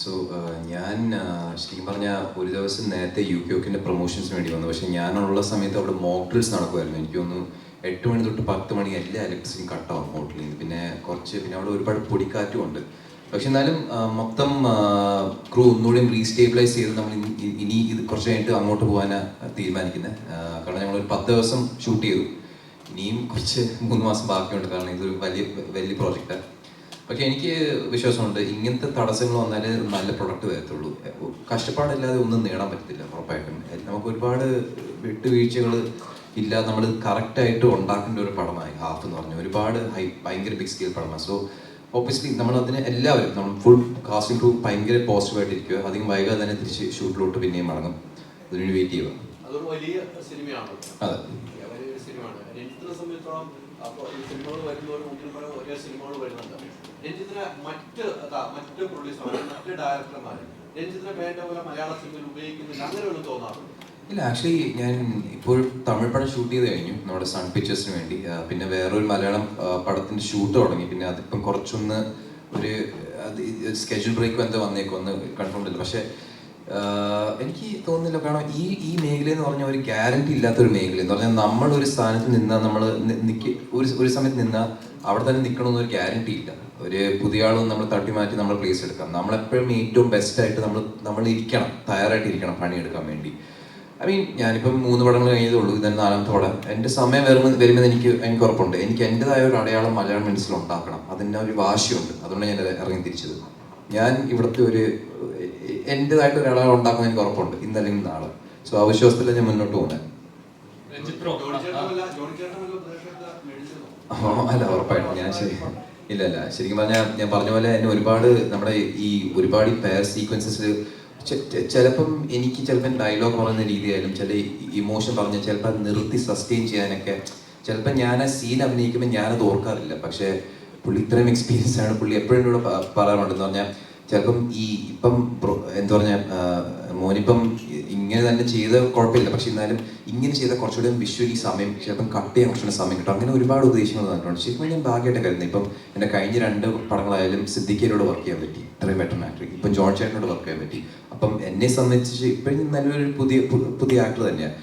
So ഞാൻ ശരിക്കും പറഞ്ഞാൽ ഒരു ദിവസം നേരത്തെ യു കെ ഒക്കിന്റെ പ്രൊമോഷൻസിന് വേണ്ടി വന്നു. പക്ഷേ ഞാനുള്ള സമയത്ത് അവിടെ മോക്ക് ഡ്രിൽസ് നടക്കുമായിരുന്നു എനിക്ക് ഒന്ന് എട്ട് മണി തൊട്ട് പത്ത് മണി എല്ലാ ഇലക്ട്രിസിറ്റിയും കട്ടാവും ഹോട്ടലിൽ നിന്ന് പിന്നെ കുറച്ച് പിന്നെ അവിടെ ഒരുപാട് പൊടിക്കാറ്റും ഉണ്ട്. പക്ഷെ എന്നാലും മൊത്തം ക്രൂ ഒന്നുകൂടി റീസ്റ്റേബിലൈസ് ചെയ്ത് നമ്മൾ ഇനി ഇത് കുറച്ച് കഴിഞ്ഞിട്ട് അങ്ങോട്ട് പോകാനാണ് തീരുമാനിക്കുന്നത് കാരണം ഞങ്ങൾ ഒരു പത്ത് ദിവസം ഷൂട്ട് ചെയ്തു. ഇനിയും കുറച്ച് മൂന്ന് മാസം ബാക്കിയുണ്ട്. കാരണം ഇതൊരു വലിയ വലിയ പ്രോജക്റ്റാണ് പക്ഷെ എനിക്ക് വിശ്വാസമുണ്ട്. ഇങ്ങനത്തെ തടസ്സങ്ങൾ വന്നാലേ നല്ല പ്രൊഡക്റ്റ് വരത്തുള്ളൂ. കഷ്ടപ്പാടില്ലാതെ ഒന്നും നേടാൻ പറ്റത്തില്ല ഉറപ്പായിട്ടും. നമുക്ക് ഒരുപാട് വിട്ടുവീഴ്ചകൾ ഇല്ല നമ്മൾ കറക്റ്റായിട്ട് ഉണ്ടാക്കേണ്ട ഒരു പടമായി ഹാഫ് എന്ന് പറഞ്ഞു ഒരുപാട് ഹൈ ഭയങ്കര ബിഗ് സ്കെയിൽ പടമാണ്. സോ ഓബിയസ്ലി നമ്മൾ അതിന് എല്ലാവരും നമ്മൾ ഫുൾ കാസ്റ്റിംഗ് ടു ഭയങ്കര പോസിറ്റീവായിട്ടിരിക്കുക അധികം വൈകാതെ തന്നെ തിരിച്ച് ഷൂട്ടിലോട്ട് പിന്നെയും മടങ്ങും. അതിനുവേണ്ടി വെയിറ്റ് ചെയ്യുക. അതെ. സിനിമയാണ്. അപ്പോൾ ഈ സിനിമകൾ വരുന്നവർ മുന്നിൽ പല ഒരേ സിനിമകൾ വരുന്നുണ്ട്. രഞ്ജിത്തിനെ മറ്റ് മറ്റ് പ്രൊഡ്യൂസർമാർ മറ്റ് ഡയറക്ടർമാർ രഞ്ജിത്തിനെ വേണ്ട പോലെ മലയാള സിനിമയിൽ ഉപയോഗിക്കുന്നില്ല. അങ്ങനെ ഒന്നും തോന്നാറുണ്ട് ഇല്ല ആക്ച്വലി ഞാൻ ഇപ്പോൾ തമിഴ് പടം ഷൂട്ട് ചെയ്ത് കഴിഞ്ഞു നമ്മുടെ സൺ പിക്ചേഴ്സിന് വേണ്ടി. പിന്നെ വേറൊരു മലയാളം പടത്തിന്റെ ഷൂട്ട് തുടങ്ങി. പിന്നെ അതിപ്പം കുറച്ചൊന്ന് ഒരു അത് സ്കെഡ്യൂൾ ബ്രേക്ക് എന്താ വന്നേക്കും ഒന്ന് കൺഫേം ഇല്ല പക്ഷേ എനിക്ക് തോന്നുന്നില്ല കാരണം ഈ ഈ മേഖല എന്ന് പറഞ്ഞാൽ ഒരു ഗ്യാരണ്ടി ഇല്ലാത്തൊരു മേഖല. എന്ന് പറഞ്ഞാൽ നമ്മൾ ഒരു സ്ഥാനത്ത് നിന്നാൽ നമ്മൾ ഒരു ഒരു സമയത്ത് നിന്നാൽ അവിടെ തന്നെ നിൽക്കണമെന്നൊരു ഗ്യാരണ്ടി ഇല്ല. ഒരു പുതിയ ആളും നമ്മൾ തട്ടി മാറ്റി നമ്മൾ പ്ലേസ് എടുക്കാം. നമ്മളെപ്പോഴും ഏറ്റവും ബെസ്റ്റ് ആയിട്ട് നമ്മൾ നമ്മൾ ഇരിക്കണം തയ്യാറായിട്ട് ഇരിക്കണം പണിയെടുക്കാൻ വേണ്ടി. ഐ മീൻ ഞാനിപ്പം മൂന്ന് പടങ്ങൾ കഴിഞ്ഞതേ ഉള്ളൂ ഇതാണ് നാലാമത്തെ പടം. എന്റെ സമയം വരുമ്പോൾ വരുമ്പോൾ എനിക്ക് എനിക്ക് ഉറപ്പുണ്ട്. എനിക്ക് എന്റെതായ ഒരു അടയാളം മലയാളം മനസ്സിൽ ഉണ്ടാക്കണം. അതിന്റെ ഒരു വാശിയുണ്ട്. അതുകൊണ്ട് ഞാൻ ഇറങ്ങി തിരിച്ചത്. ഞാൻ ഇവിടുത്തെ ഒരു എന്റെതായിട്ട് ഒരു അടയാളം ഉണ്ടാക്കുന്ന എനിക്ക് ഉറപ്പുണ്ട്. ഇന്നല്ലെങ്കിൽ നാളെ. സോ ആ വിശ്വാസത്തിലാണ് ഞാൻ മുന്നോട്ട് പോകുന്നത്. അല്ല ഉറപ്പായിട്ടും ഞാൻ ശരി. ഇല്ല ഇല്ല ശരിക്കും പറഞ്ഞാൽ ഞാൻ പറഞ്ഞ പോലെ എന്നെ ഒരുപാട് നമ്മുടെ ഈ ഒരുപാട് പെയർ സീക്വൻസസ് ചിലപ്പം എനിക്ക് ചിലപ്പം ഡയലോഗ് പറയുന്ന രീതിയായാലും ചില ഇമോഷൻ പറഞ്ഞ ചിലപ്പോൾ അത് നിർത്തി സസ്റ്റെയിൻ ചെയ്യാനൊക്കെ ചിലപ്പോൾ ഞാൻ ആ സീൻ അഭിനയിക്കുമ്പോൾ ഞാനത് ഓർക്കാറില്ല. പക്ഷേ പുള്ളി ഇത്രയും എക്സ്പീരിയൻസ് ആണ് പുള്ളി എപ്പോഴും കൂടെ പറയാറുണ്ടെന്ന് പറഞ്ഞാൽ ചിലപ്പം ഈ ഇപ്പം എന്താ പറഞ്ഞാൽ മോനിപ്പം ഇങ്ങനെ തന്നെ ചെയ്ത കുഴപ്പമില്ല. പക്ഷെ എന്നാലും ഇങ്ങനെ ചെയ്ത കുറച്ചുകൂടെ വിഷ്വലി സമയം ചിലപ്പം കട്ട് ചെയ്യാൻ കുറച്ചുകൂടെ സമയം കിട്ടും. അങ്ങനെ ഒരുപാട് ഉദ്ദേശങ്ങൾ തന്നിട്ടുണ്ട് ശരിക്കും ഞാൻ ഭാഗ്യമായിട്ട് കരുതുന്നത് ഇപ്പം എന്റെ കഴിഞ്ഞ രണ്ട് പടങ്ങളായാലും സിദ്ദിഖിനോട് വർക്ക് ചെയ്യാൻ പറ്റി. ഇത്രയും ബെറ്റർ ആക്ടർ ഇപ്പം ജോൺ ചേട്ടനോട് വർക്ക് ചെയ്യാൻ പറ്റി. അപ്പം എന്നെ സംബന്ധിച്ച് ഇപ്പോഴും നല്ലൊരു പുതിയ പുതിയ ആക്ടർ തന്നെയാണ്.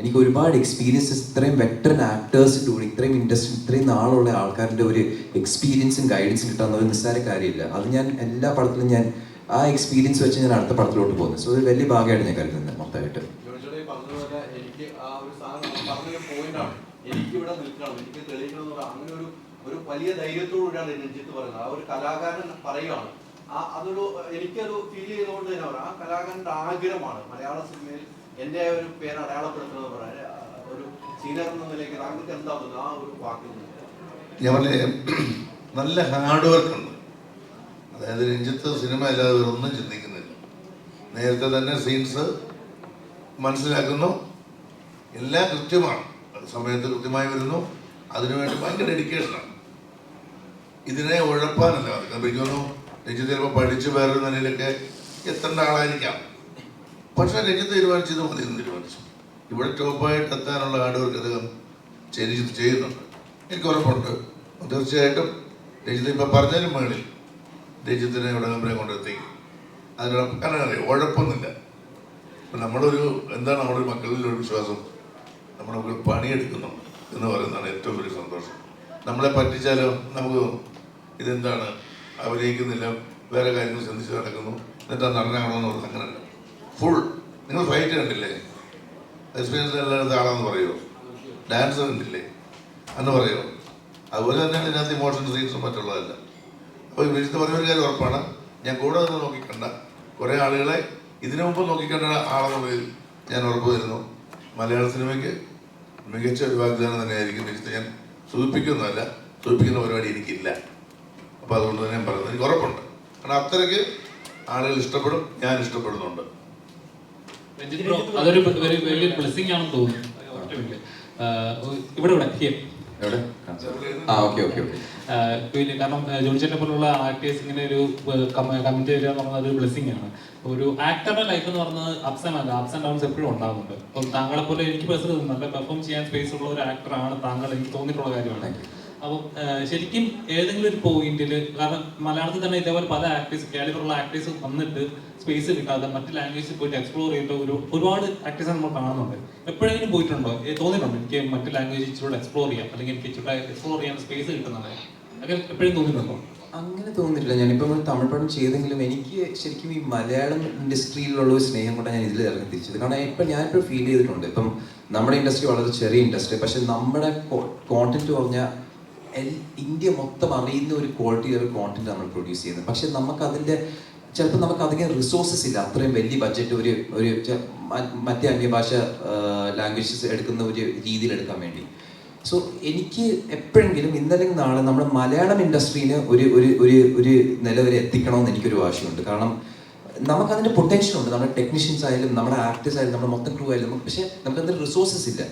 എനിക്ക് ഒരുപാട് എക്സ്പീരിയൻസസ് ഇത്രയും വെറ്ററൻ ആക്ടേഴ്സ് കൂടി ഇത്രയും ഇൻഡസ്ട്രി ഇത്രയും നാളുള്ള ആൾക്കാരുടെ ഒരു എക്സ്പീരിയൻസും ഗൈഡൻസും കിട്ടാവുന്ന ഒരു നിസ്സാര കാര്യമില്ല. അത് ഞാൻ എല്ലാ പടത്തിലും ഞാൻ ആ എക്സ്പീരിയൻസ് വെച്ച് ഞാൻ അടുത്ത പടത്തിലോട്ട് പോകുന്നത് സോ ഒരു വലിയ ഭാഗമായിട്ട് ഞാൻ കരുതുന്നത് മൊത്തമായിട്ട്. ജോണി പറഞ്ഞതുപോലെ എനിക്ക് ആ ഒരു സാധനം പറഞ്ഞൊരു പോയിന്റാണ് എനിക്ക് ഇവിടെ നിൽക്കണം എനിക്ക് തെളിയിക്കണം എന്നുള്ള അങ്ങനെ ഒരു ഒരു വലിയ ധൈര്യത്തോടുകൂടിയാണ് രഞ്ജിത്ത് പറയുന്നത്. ആ ഒരു കലാകാരൻ പറയുകയാണ് ആ അതൊരു എനിക്കത് ഫീൽ ചെയ്തുകൊണ്ട് തന്നെ പറയാം. ആ കലാകാരന്റെ ആഗ്രഹമാണ് മലയാള സിനിമയിൽ എന്റെ ഒരു പേര് അടയാളപ്പെടുത്തുന്നത് പറയാൻ. ഒരു സീനിയർ എന്ന നിലയ്ക്ക് താങ്കൾക്ക് എന്താ തോന്നുന്നത്? ആ ഒരു വാക്കിൽ? ഞാൻ നല്ല ഹാർഡ് വർക്ക് ഉണ്ട്. അതായത് രഞ്ജിത്ത് സിനിമ അല്ലാതെ വേറെ ഒന്നും ചിന്തിക്കുന്നില്ല. നേരത്തെ തന്നെ സീൻസ് മനസ്സിലാക്കുന്നു. എല്ലാം കൃത്യമാണ്. സമയത്ത് കൃത്യമായി വരുന്നു. അതിനുവേണ്ടി ഭയങ്കര ഡെഡിക്കേഷനാണ് ഇതിനെ ഉഴപ്പാനല്ല. എനിക്ക് രഞ്ജിത്ത് ചിലപ്പോൾ പഠിച്ച് വേറൊരു നിലയിലൊക്കെ എത്തേണ്ട ആളായിരിക്കാം. പക്ഷെ രഞ്ജിത്ത് തീരുമാനിച്ചത് മതി എന്ന് തീരുമാനിച്ചു. ഇവിടെ ടോപ്പായിട്ട് എത്താനുള്ള ഹാർഡ് വർക്ക് അദ്ദേഹം ചെയ്യുന്നുണ്ട്. എനിക്ക് ഉറപ്പുണ്ട്. തീർച്ചയായിട്ടും രഞ്ജിത്ത് ഇപ്പം പറഞ്ഞതിന് മുകളിൽ രഞ്ജിത്തിനെ ഇവിടെ നമ്മളെ കൊണ്ടെത്തി അതിനുള്ള കാരണം അറിയാം? ഉഴപ്പൊന്നുമില്ല നമ്മളൊരു എന്താണ് നമ്മുടെ ഒരു വിശ്വാസം? നമ്മുടെ മക്കൾ പണിയെടുക്കുന്നു എന്ന് പറയുന്നതാണ് ഏറ്റവും വലിയ സന്തോഷം. നമ്മളെ പറ്റിച്ചാലോ? നമുക്ക് ഇതെന്താണ്? അഭിനയിക്കുന്നില്ല. വേറെ കാര്യങ്ങൾ ചിന്തിച്ച് നടക്കുന്നു. എന്നിട്ട് നടനാകണമെന്ന് പറഞ്ഞാൽ അങ്ങനെയല്ല ഫുൾ നിങ്ങൾ ഫൈറ്റ് കണ്ടില്ലേ? എക്സ്പീരിയൻസ് എല്ലായിടത്തും ആളാന്ന് പറയുമോ ഡാൻസ് കണ്ടില്ലേ? എന്ന് പറയുമോ അതുപോലെ തന്നെയാണ് ഇതിനകത്ത് ഇമോഷൻ സീൻസും മറ്റുള്ളതല്ല. അപ്പോൾ ഈ പറഞ്ഞൊരു പറഞ്ഞ കാര്യം ഉറപ്പാണ്. ഞാൻ കൂടെ നിന്ന് നോക്കിക്കണ്ട. കുറേ ആളുകളെ ഇതിനു മുമ്പ് നോക്കിക്കണ്ട ആളെന്നുള്ളതിൽ ഞാൻ ഉറപ്പ് വരുന്നു. മലയാള സിനിമയ്ക്ക് മികച്ച ഒരു വാഗ്ദാനം തന്നെയായിരിക്കും വിളിച്ച് ഞാൻ സൂചിപ്പിക്കുന്നതല്ല സൂചിപ്പിക്കുന്ന പരിപാടി എനിക്കില്ല. അപ്പോൾ അതുകൊണ്ട് തന്നെ ഞാൻ പറയുന്നത് എനിക്ക് ഉറപ്പുണ്ട്. കാരണം അത്രയ്ക്ക് ആളുകൾ ഇഷ്ടപ്പെടും ഞാൻ ഇഷ്ടപ്പെടുന്നുണ്ട്. അതൊരു വലിയ ബ്ലെസ്സിംഗ് ആണെന്ന് തോന്നുന്നു. ഇവിടെ ഇവിടെ ആ ഓക്കെ ഓക്കെ ഓക്കെ. പിന്നെ കാരണം ആഹ് ജോണി ചേട്ടനെ പോലുള്ള ആക്ടേഴ്സ് ഇങ്ങനെ ഒരു കമന്റ് വരിക എന്ന് പറഞ്ഞാൽ ഒരു ആണ്. ഒരു ആക്ടറുടെ ലൈഫ് എന്ന് പറഞ്ഞാൽ ups and ups and downs എപ്പോഴും ഉണ്ടാകുന്നുണ്ട്. അപ്പം താങ്കളെ പോലെ എനിക്ക് പേഴ്സണൽ നല്ല പെർഫോം ചെയ്യാൻ സ്പേസ് ഉള്ള ഒരു ആക്ടറാണ് താങ്കൾ എനിക്ക് തോന്നിയിട്ടുള്ള കാര്യമാണ്. അപ്പം ശരിക്കും ഏതെങ്കിലും ഒരു പോയിന്റിൽ കാരണം മലയാളത്തിൽ തന്നെ ഇതേപോലെ പല ആക്ടേഴ്സ് കേരളത്തിലുള്ള ആക്ടേഴ്സ് വന്നിട്ട് സ്പേസ് കിട്ടാതെ മറ്റ് ലാംഗ്വേജിൽ പോയിട്ട് എക്സ്പ്ലോർ ചെയ്തിട്ട് ഒരു ഒരുപാട് ആക്ടേഴ്സ് നമ്മൾ കാണുന്നുണ്ട്. എപ്പോഴെങ്കിലും പോയിട്ടുണ്ടോ? തോന്നിയിട്ടുണ്ടോ? എനിക്ക് മറ്റ് ലാംഗ്വേജ് ഇച്ചിരി എക്സ്പ്ലോർ ചെയ്യാം അല്ലെങ്കിൽ എനിക്ക് ഇച്ചിരി എക്സ്പ്ലോർ ചെയ്യാൻ സ്പേസ് കിട്ടുന്നത് അങ്ങനെ എപ്പോഴും തോന്നിയിട്ടുണ്ടോ? അങ്ങനെ തോന്നുന്നില്ല ഞാനിപ്പോൾ തമിഴ് പടം ചെയ്തെങ്കിലും എനിക്ക് ശരിക്കും ഈ മലയാളം ഇൻഡസ്ട്രിയിലുള്ള ഒരു സ്നേഹം കൂടെ ഞാൻ ഇതിൽ ഇറങ്ങി തിരിച്ചത്. കാരണം ഇപ്പം ഞാനിപ്പോൾ ഫീൽ ചെയ്തിട്ടുണ്ട്. ഇപ്പം നമ്മുടെ ഇൻഡസ്ട്രി വളരെ ചെറിയ ഇൻഡസ്ട്രി. പക്ഷെ നമ്മുടെ കോണ്ടന്റ് പറഞ്ഞാൽ ഇന്ത്യ മൊത്തം അറിയുന്ന ഒരു ക്വാളിറ്റി ഒരു കോണ്ടന്റ് നമ്മൾ പ്രൊഡ്യൂസ് ചെയ്യുന്നത്. പക്ഷെ നമുക്ക് അതിന്റെ ചിലപ്പോൾ നമുക്ക് അധികം റിസോഴ്സസ് ഇല്ല. അത്രയും വലിയ ബഡ്ജറ്റ് ഒരു ഒരു മറ്റേ അന്യഭാഷ ലാംഗ്വേജസ് എടുക്കുന്ന ഒരു രീതിയിൽ എടുക്കാൻ വേണ്ടി. സോ എനിക്ക് എപ്പോഴെങ്കിലും ഇന്നല്ലെങ്കിൽ നാളെ നമ്മുടെ മലയാളം ഇൻഡസ്ട്രീന് ഒരു ഒരു ഒരു ഒരു നില വരെ എത്തിക്കണമെന്ന് എനിക്കൊരു വാശിയുണ്ട് കാരണം നമുക്കതിന്റെ പൊട്ടൻഷ്യൽ ഉണ്ട്. നമ്മുടെ ടെക്നീഷ്യൻസ് ആയാലും നമ്മുടെ ആർട്ടിസ്റ്റ് ആയാലും നമ്മുടെ മൊത്തം ക്രൂ ആയാലും പക്ഷേ നമുക്കതിന് റിസോഴ്സസ് ഇല്ല.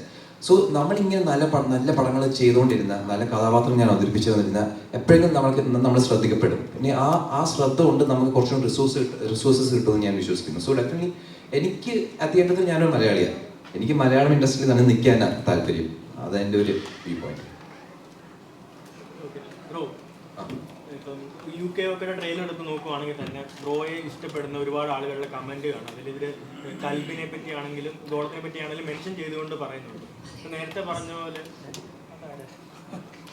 സോ നമ്മളിങ്ങനെ നല്ല നല്ല പടങ്ങൾ ചെയ്തുകൊണ്ടിരുന്ന നല്ല കഥാപാത്രം ഞാൻ അവതരിപ്പിച്ചു തന്നിരുന്ന എപ്പോഴെങ്കിലും നമ്മൾക്ക് നമ്മൾ ശ്രദ്ധിക്കപ്പെടും. പിന്നെ ആ ആ ശ്രദ്ധ കൊണ്ട് നമുക്ക് കുറച്ചും റിസോഴ്സ് റിസോഴ്സസ് കിട്ടുമെന്ന് ഞാൻ വിശ്വസിക്കുന്നു. സോ ഡെഫിനറ്റ്ലി എനിക്ക് അത്യാവശ്യത്തിൽ ഞാനൊരു മലയാളിയാണ്. എനിക്ക് മലയാളം ഇൻഡസ്ട്രിയിൽ തന്നെ നിൽക്കാനാണ് താല്പര്യം. അതെന്റെ ഒരു വ്യൂ പോയിന്റ് ഇപ്പം യു കെ ഒക്കെ ട്രെയിലർ എടുത്ത് നോക്കുവാണെങ്കിൽ തന്നെ ബ്രോയെ ഇഷ്ടപ്പെടുന്ന ഒരുപാട് ആളുകളുടെ കമന്റ് അതിൽ ഇവർ കൽബിനെ പറ്റിയാണെങ്കിലും ഗോളത്തിനെ പറ്റിയാണെങ്കിലും മെൻഷൻ ചെയ്തുകൊണ്ട് പറയുന്നുണ്ട്. ഇപ്പൊ നേരത്തെ പറഞ്ഞ പോലെ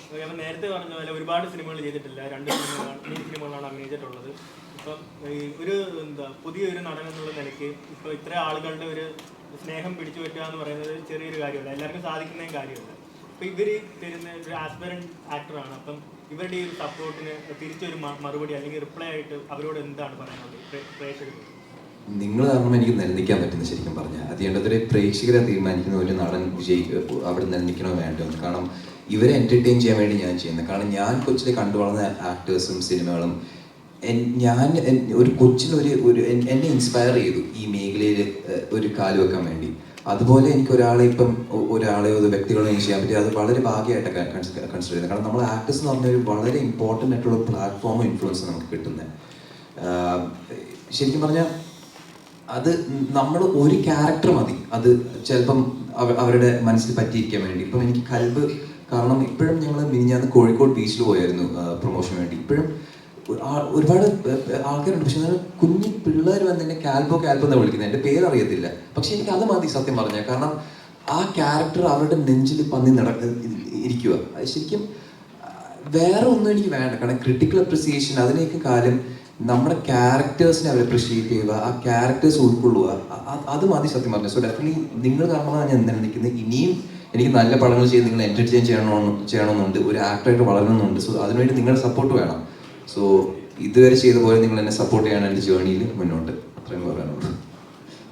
അപ്പം നേരത്തെ പറഞ്ഞ പോലെ ഒരുപാട് സിനിമകൾ ചെയ്തിട്ടില്ല. രണ്ട് സിനിമകളാണ് മൂന്ന് സിനിമകളാണ് അഭിനയിച്ചിട്ടുള്ളത് ഇപ്പം ഈ ഒരു എന്താ പുതിയൊരു നടൻ എന്നുള്ള നിലയ്ക്ക് ഇപ്പോൾ ഇത്ര ആളുകളുടെ ഒരു സ്നേഹം പിടിച്ചു പറ്റുക എന്ന് പറയുന്നത് ചെറിയൊരു കാര്യമല്ല. എല്ലാവർക്കും സാധിക്കുന്ന കാര്യമല്ല. അപ്പം ഇവർ തരുന്ന ഒരു ആസ്പെറന്റ് ആക്ടറാണ് അപ്പം ഇവരുടെ ഈ ഒരു സപ്പോർട്ടിന് തിരിച്ചൊരു മറുപടി അല്ലെങ്കിൽ റിപ്ലൈ ആയിട്ട് അവരോട് എന്താണ് പറയുന്നത് പ്രേക്ഷകർ നിങ്ങൾ കാരണം എനിക്ക് നിലനിൽക്കാൻ പറ്റുന്ന ശരിക്കും പറഞ്ഞാൽ അത് ചെയ്യേണ്ടതൊരു പ്രേക്ഷകരെ തീരുമാനിക്കുന്ന ഒരു നടൻ വിജയി അവിടെ നിലനിൽക്കണോ വേണ്ടോ കാരണം ഇവരെ എന്റർടൈൻ ചെയ്യാൻ വേണ്ടി ഞാൻ ചെയ്യുന്നത്. കാരണം ഞാൻ കൊച്ചിലെ കണ്ടു വളർന്ന ആക്ടേഴ്സും സിനിമകളും ഞാൻ ഒരു കൊച്ചിനൊരു ഒരു എന്നെ ഇൻസ്പയർ ചെയ്തു ഈ മേഖലയിൽ ഒരു കാലുവെക്കാൻ വേണ്ടി. അതുപോലെ എനിക്ക് ഒരാളെ ഇപ്പം ഒരാളെയോ ഒരു വ്യക്തികളോ എനിക്ക് ചെയ്യാൻ പറ്റി അത് വളരെ ഭാഗ്യമായിട്ടൊക്കെ കൺസിഡർ ചെയ്യുന്നത് കാരണം നമ്മൾ ആക്ടേഴ്സ് എന്ന് പറഞ്ഞ ഒരു വളരെ ഇമ്പോർട്ടന്റ് ആയിട്ടുള്ള പ്ലാറ്റ്ഫോമും ഇൻഫ്ലുവൻസ് നമുക്ക് കിട്ടുന്നത് ശരിക്കും പറഞ്ഞാൽ അത് നമ്മൾ ഒരു ക്യാരക്ടർ മതി. അത് ചിലപ്പം അവരുടെ മനസ്സിൽ പറ്റിയിരിക്കാൻ വേണ്ടി. ഇപ്പം എനിക്ക് കൽബ് കാരണം ഇപ്പോഴും ഞങ്ങൾ മിനിഞ്ഞാന്ന് കോഴിക്കോട് ബീച്ചിൽ പോയായിരുന്നു പ്രൊമോഷന് വേണ്ടി. ഇപ്പോഴും ഒരുപാട് ആൾക്കാരുണ്ട്. പക്ഷെ എന്നാൽ കുഞ്ഞു പിള്ളേർ വന്ന് എന്നെ കാൽബോ കാൽബോ എന്നാണ് വിളിക്കുന്നത് എന്റെ പേര് അറിയത്തില്ല പക്ഷെ എനിക്ക് അത് മതി സത്യം പറഞ്ഞാൽ. കാരണം ആ ക്യാരക്ടർ അവരുടെ നെഞ്ചിൽ പന്നി നടക്ക ഇരിക്കുക. ശരിക്കും വേറെ ഒന്നും എനിക്ക് വേണ്ട. കാരണം ക്രിട്ടിക്കൽ അപ്രിസിയേഷൻ അതിനെയൊക്കെ കാലം നമ്മുടെ ക്യാരക്ടേഴ്സിനെ അവർ അപ്രിഷിയേറ്റ് ചെയ്യുക ആ ക്യാരക്ടേഴ്സ് ഉൾക്കൊള്ളുക. അത് മതി സത്യം പറഞ്ഞു സോ ഡെഫിനറ്റ്ലി നിങ്ങൾ കാരണമാണ് ഞാൻ എന്താണ് നിൽക്കുന്നത് ഇനിയും എനിക്ക് നല്ല പടങ്ങൾ ചെയ്ത് നിങ്ങൾ എന്റർടൈൻ ചെയ്യണമെന്ന് ചെയ്യണമെന്നുണ്ട്. ഒരു ആക്ടറായിട്ട് വളരണമെന്നുണ്ട്. സോ അതിനുവേണ്ടി നിങ്ങളുടെ സപ്പോർട്ട് വേണം. സോ ഇതുവരെ ചെയ്ത പോലെ നിങ്ങൾ എന്നെ സപ്പോർട്ട് ചെയ്യണം എന്റെ ജേണിയിൽ മുന്നോട്ട്. അത്രയും പറയാനുള്ളൂ